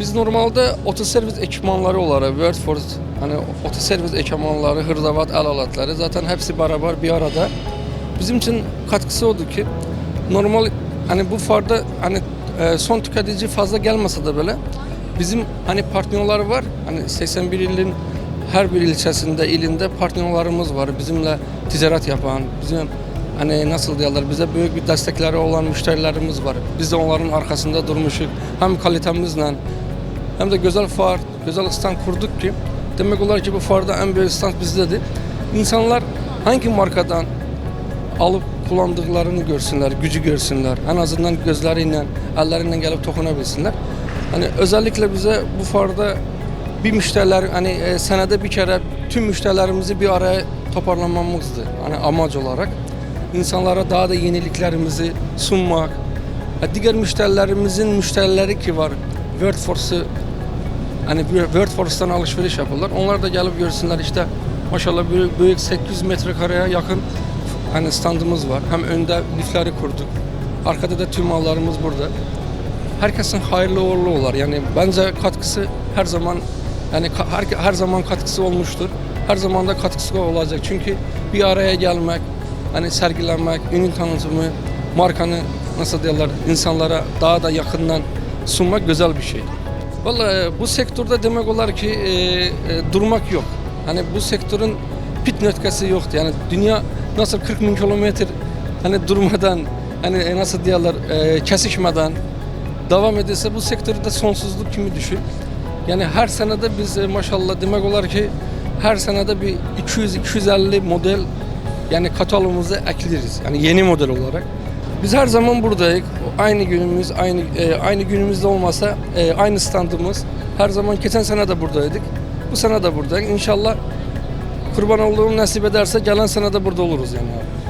biz normalde otoservis ekipmanları olarak Workforce hani otoservis ekipmanları, hırdavat, el aletleri zaten hepsi beraber bir arada. Bizim için katkısı oldu ki normal hani bu farda hani e, son tüketici fazla gelmese de böyle bizim hani partnerler var. Hani 81 ilin her bir ilçesinde, ilinde partnerlerimiz var. Bizimle ticaret yapan, bizim hani nasıl diyorlar bize büyük bir destekleri olan müşterilerimiz var. Biz de onların arkasında durmuşuz. Hem kalitemizle hem de güzel fuar, güzel stand kurduk ki demek olar ki bu fuarda en büyük stand bizdedir. İnsanlar hangi markadan alıp kullandıklarını görsünler, gücü görsünler. En azından gözleriyle, elleriyle gelip dokunabilsinler. Hani özellikle bize bu fuarda bir müşteriler hani e, senede bir kere tüm müşterilerimizi bir araya toparlamamızdı. Hani amaç olarak insanlara daha da yeniliklerimizi sunmak. Ha, Diğer müşterilerimizin müşterileri ki var. Workforce'ı hani Workforce'tan alışveriş yapırlar. Onlar da gelip görsünler işte maşallah büyük, büyük 800 metrekareye yakın hani standımız var. Hem önde lifleri kurduk. Arkada da tüm mallarımız burada. Herkesin hayırlı uğurlu olar. Yani bence katkısı her zaman yani her, her zaman katkısı olmuştur. Her zaman da katkısı olacak. Çünkü bir araya gelmek, hani sergilenmek, ürün tanıtımı, markanı nasıl diyorlar insanlara daha da yakından sunmak güzel bir şey. Vallahi bu sektörde demek olar ki e, e, durmak yok. Hani bu sektörün pit nötkesi yoktu. Yani dünya nasıl 40 bin kilometre hani durmadan hani e, nasıl diyorlar e, kesişmeden devam edilse bu sektörde sonsuzluk kimi düşün. Yani her senede biz e, maşallah demek olar ki her senede bir 200-250 model yani katalogumuza ekleriz. Yani yeni model olarak. Biz her zaman buradayız. Aynı günümüz, aynı e, aynı günümüzde olmasa e, aynı standımız. Her zaman geçen sene de buradaydık. Bu sene de buradayız. İnşallah kurban olduğum nasip ederse gelen sene de burada oluruz yani abi.